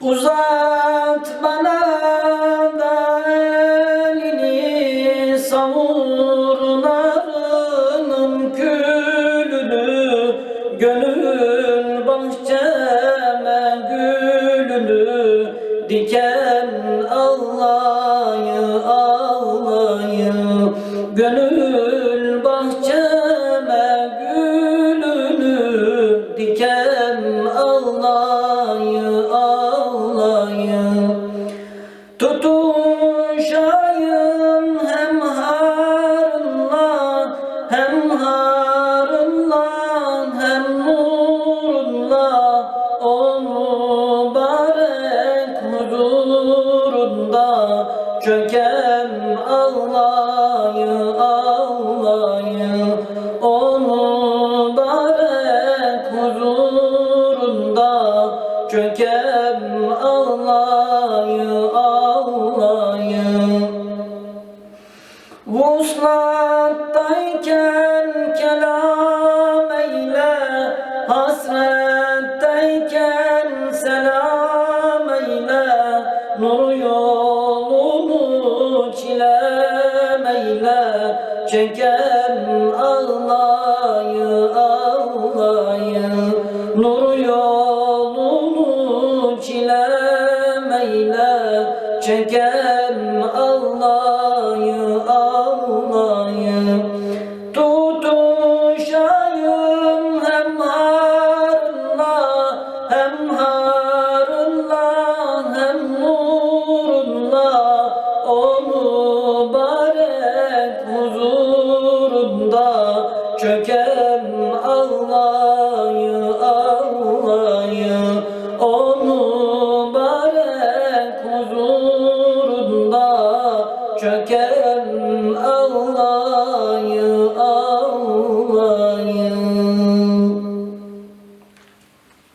Uzat bana da elini savurlarının külünü. Gönül bahçeme gülünü diken ağlayı ağlayı Gönül bahçeme gülünü diken ağlayı huzurunda çökem ağlayı ağlayı o mübarek huzurunda çökem ağlayı ağlayı Vuslattayken kelam eyle Hasretteyken yolunu çilem eyle. Çekem ağlayı ağlayı. Nur yolunu çilem eyle. Çekem ağlayı ağlayı. Tutuşayım hem harınla hem harınla huzurunda çökem ağlayı ağlayı O mübarek huzurunda çökem ağlayı ağlayı